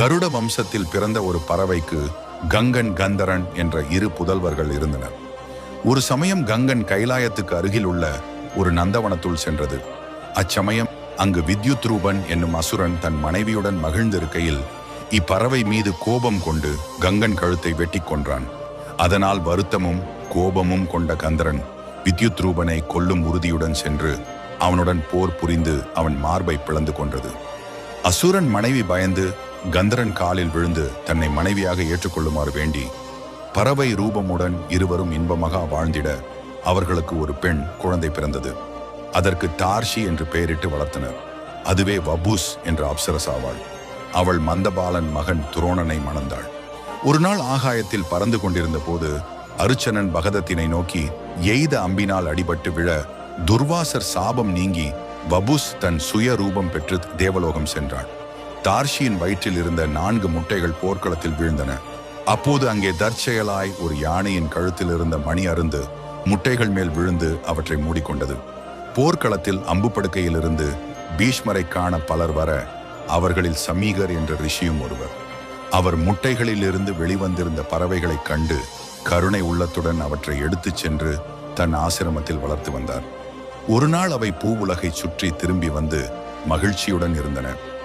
கருட வம்சத்தில் பிறந்த ஒரு பறவைக்கு கங்கன் கந்தரன் என்ற இரு புதல்வர்கள் இருந்தனர். ஒரு சமயம் கங்கன் கைலாயத்துக்கு அருகில் உள்ள ஒரு நந்தவனத்துள் சென்றது. அச்சமயம் அங்கு வித்யுத் ரூபன் என்னும் அசுரன் தன் மனைவியுடன் மகிழ்ந்திருக்கையில் இப்பறவை மீது கோபம் கொண்டு கங்கன் கழுத்தை வெட்டி கொன்றான். அதனால் வருத்தமும் கோபமும் கொண்ட கந்தரன் வித்யுத் ரூபனை கொல்லும் உறுதியுடன் சென்று அவனுடன் போர் புரிந்து அவன் மார்பை பிளந்து கொன்றது. அசுரன் மனைவி பயந்து கந்தரன் காலில் விழுந்து தன்னை மனைவியாக ஏற்றுக்கொள்ளுமாறு வேண்டி பறவை ரூபமுடன் இருவரும் இன்பமாக வாழ்ந்திட அவர்களுக்கு ஒரு பெண் குழந்தை பிறந்தது. அதற்கு டார்ஷி என்று பெயரிட்டு வளர்த்தனர். அதுவே வபூஸ் என்ற அப்சரஸ் ஆவாள் அவள் மந்தபாலன் மகன் துரோணனை மணந்தாள். ஒரு நாள் ஆகாயத்தில் பறந்து கொண்டிருந்த போது அருச்சனன் பகதத்தினை நோக்கி எய்த அம்பினால் அடிபட்டு விழ துர்வாசர் சாபம் நீங்கி வபுஸ் தன் சுய ரூபம் பெற்று தேவலோகம் சென்றாள். தார்ஷியின் வயிற்றில் இருந்த நான்கு முட்டைகள் போர்க்களத்தில் வீழ்ந்தன. அப்போது அங்கே தற்செயலாய் ஒரு யானையின் கழுத்தில் இருந்த மணி அருந்து முட்டைகள் மேல் விழுந்து அவற்றை மூடிக்கொண்டது. போர்க்களத்தில் அம்புப்படுக்கையிலிருந்து பீஷ்மரை காண பலர் வர அவர்களில் சமீகர் என்ற ரிஷியும் ஒருவர். அவர் முட்டைகளிலிருந்து வெளிவந்திருந்த பறவைகளைக் கண்டு கருணை உள்ளத்துடன் அவற்றை எடுத்துச் சென்று தன் ஆசிரமத்தில் வளர்த்து வந்தார். ஒரு நாள் அவை பூவுலகை சுற்றி திரும்பி வந்து மகிழ்ச்சியுடன் இருந்தன.